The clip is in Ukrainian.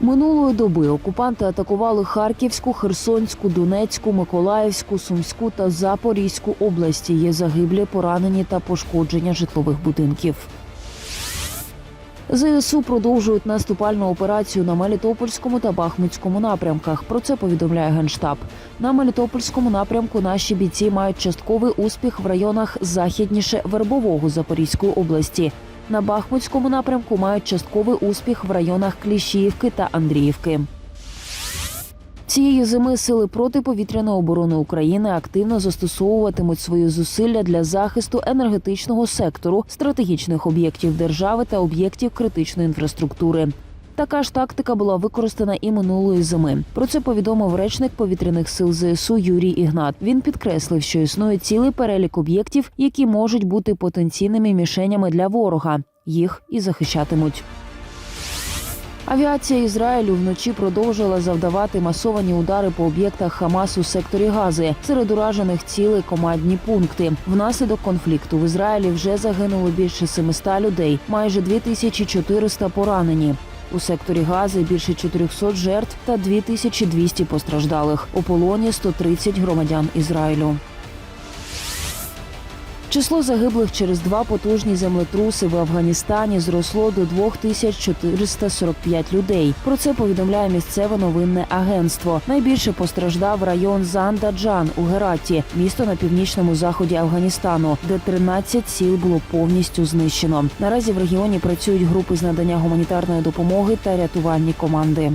Минулої доби окупанти атакували Харківську, Херсонську, Донецьку, Миколаївську, Сумську та Запорізьку області. Є загиблі, поранені та пошкодження житлових будинків. ЗСУ продовжують наступальну операцію на Мелітопольському та Бахмутському напрямках. Про це повідомляє генштаб. На Мелітопольському напрямку наші бійці мають частковий успіх в районах західніше Вербового Запорізької області. На Бахмутському напрямку мають частковий успіх в районах Кліщіївки та Андріївки. Цієї зими сили протиповітряної оборони України активно застосовуватимуть свої зусилля для захисту енергетичного сектору, стратегічних об'єктів держави та об'єктів критичної інфраструктури. Така ж тактика була використана і минулої зими. Про це повідомив речник повітряних сил ЗСУ Юрій Ігнат. Він підкреслив, що існує цілий перелік об'єктів, які можуть бути потенційними мішенями для ворога. Їх і захищатимуть. Авіація Ізраїлю вночі продовжила завдавати масовані удари по об'єктах Хамас у секторі Гази. Серед уражених цілей командні пункти. Внаслідок конфлікту в Ізраїлі вже загинуло більше 700 людей, майже 2400 поранені. У секторі Гази більше 400 жертв та 2200 постраждалих. У полоні 130 громадян Ізраїлю. Число загиблих через два потужні землетруси в Афганістані зросло до 2445 людей. Про це повідомляє місцеве новинне агентство. Найбільше постраждав район Зандаджан у Гераті, місто на північному заході Афганістану, де 13 сіл було повністю знищено. Наразі в регіоні працюють групи з надання гуманітарної допомоги та рятувальні команди.